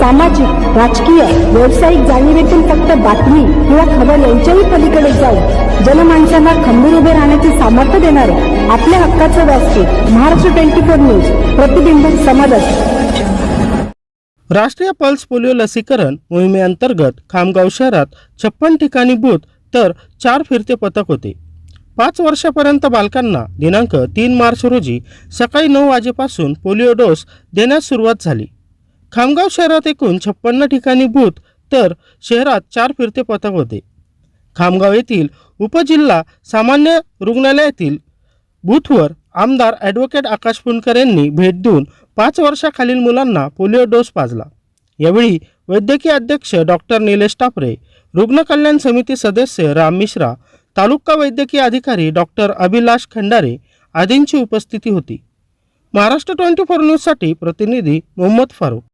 सामाजिक राजकीय व्यावसायिक जाणीवेतून फक्त बातमी किंवा खबर यांच्याही पलीकडे जाऊन जनमानसांना खंबीर उभे राहण्याचे सामर्थ्य देणारे आपल्या हक्काचं व्यासपीठ महाराष्ट्र ट्वेंटी फोर न्यूज प्रतिबिंब समाजात राष्ट्रीय पल्स पोलिओ लसीकरण मोहिमेअंतर्गत खामगाव शहरात छप्पन ठिकाणी बूथ तर चार फिरते पथक होते. पाच वर्षापर्यंत बालकांना दिनांक तीन मार्च रोजी सकाळी नऊ वाजेपासून पोलिओ डोस देण्यास सुरुवात झाली. खामगाव शहरात एकूण छप्पन्न ठिकाणी बूथ तर शहरात चार फिरते पथक होते. खामगाव येथील उपजिल्हा सामान्य रुग्णालयातील बूथवर आमदार ॲडव्होकेट आकाश पुनकर यांनी भेट देऊन पाच वर्षाखालील मुलांना पोलिओ डोस पाजला. यावेळी वैद्यकीय अध्यक्ष डॉक्टर निलेश टापरे रुग्ण कल्याण समिती सदस्य राम मिश्रा तालुका वैद्यकीय अधिकारी डॉक्टर अभिलाष खंडारे आदींची उपस्थिती होती. महाराष्ट्र ट्वेंटी फोर न्यूजसाठी प्रतिनिधी मोहम्मद फारूक.